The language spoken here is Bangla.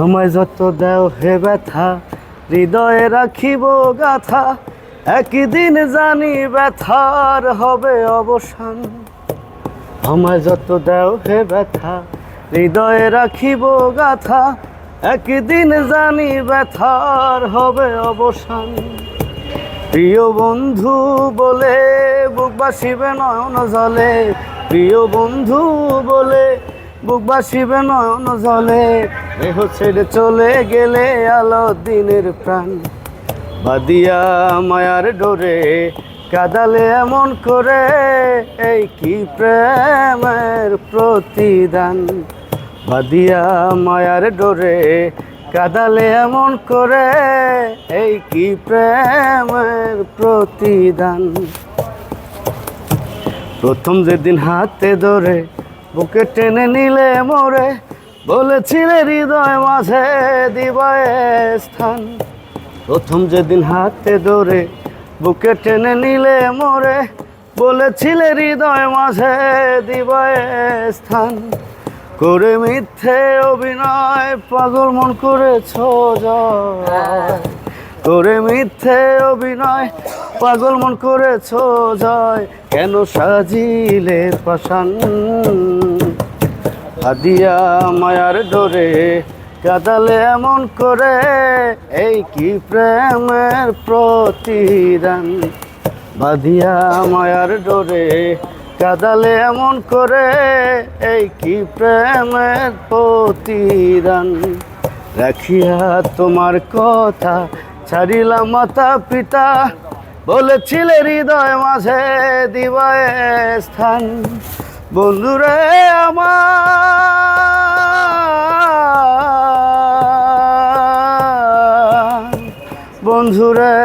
আমায় যত দেও হে ব্যথা, হৃদয়ে রাখিব গাথা, একদিন জানি ব্যথার হবে অবসান। আমায় যত দেও হে ব্যথা, হৃদয়ে রাখিব গাথা, একদিন জানি ব্যথার হবে অবসান। প্রিয় বন্ধু বলে বুক বাসিবে নয়ন জলে প্রিয় বন্ধু বলে বুক বাসিবে নয়ন জলে। দেহ ছেড়ে চলে গেলে আলো দিনের প্রাণ। বাদিয়া মায়ার ডোরে কাদালে এমন করে, এই কি প্রেমের প্রতিদান? বাদিয়া মায়ার ডোরে কাদালে এমন করে, এই কি প্রেমের প্রতিদান? প্রথম যেদিন হাতে ধরে বুকে টেনে নিলে মোরে, বলেছিলে হৃদয় মাঝে দিবায় স্থান। প্রথম যেদিন হাতে ধরে বুকে টেনে নিলে মোরে, বলেছিলে হৃদয় মাঝে দিবায় স্থান। করে মিথ্যে অভিনয় পাগল মন করেছ করে মিথ্যে অভিনয় পাগল মন করেছ জয় কেন সাজিলে পাশান আদিয়া মায়ার ডোরে, কাদালে এমন করে, এই কি প্রেমের প্রতিদান? বাদিয়া মায়ার ডোরে, কাদালে এমন করে, এই কি প্রেমের প্রতিদান? রাখিয়া তোমার কথা ছাড়িলা মাতা পিতা, বলেছিলে হৃদয় মাঝে দিবায় স্থান। বন্ধুরে আমার বন্ধুরে